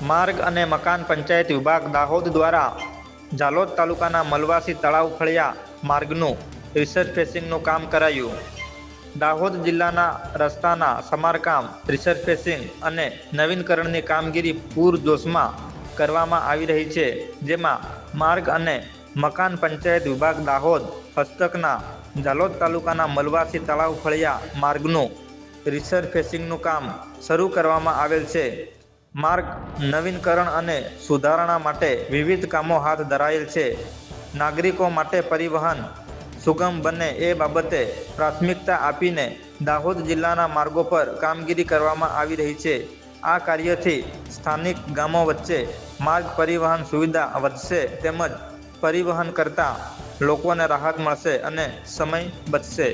માર્ગ અને મકાન પંચાયત વિભાગ દાહોદ દ્વારા ઝાલોદ તાલુકાના મલવાસી તળાવ ફળિયા માર્ગનું રિસર્ફેસિંગનું કામ કરાયું. દાહોદ જિલ્લાના રસ્તાના સમારકામ રિસર્ફેસિંગ અને નવીનકરણની કામગીરી પૂરજોશમાં કરવામાં આવી રહી છે, જેમાં માર્ગ અને મકાન પંચાયત વિભાગ દાહોદ હસ્તકના ઝાલોદ તાલુકાના મલવાસી તળાવ ફળિયા માર્ગનું રિસર્ફેસિંગનું કામ શરૂ કરવામાં આવેલ છે. માર્ગ, નવીનકરણ અને સુધારણા માટે વિવિધ કામો હાથ ધરાયેલ છે. નાગરિકો માટે પરિવહન સુગમ બને એ બાબતે પ્રાથમિકતા આપીને દાહોદ જિલ્લાના માર્ગો પર કામગીરી કરવામાં આવી રહી છે. આ કાર્યથી સ્થાનિક ગામો વચ્ચે માર્ગ પરિવહન સુવિધા વધશે તેમજ પરિવહન કરતા લોકોને રાહત મળશે અને સમય બચશે.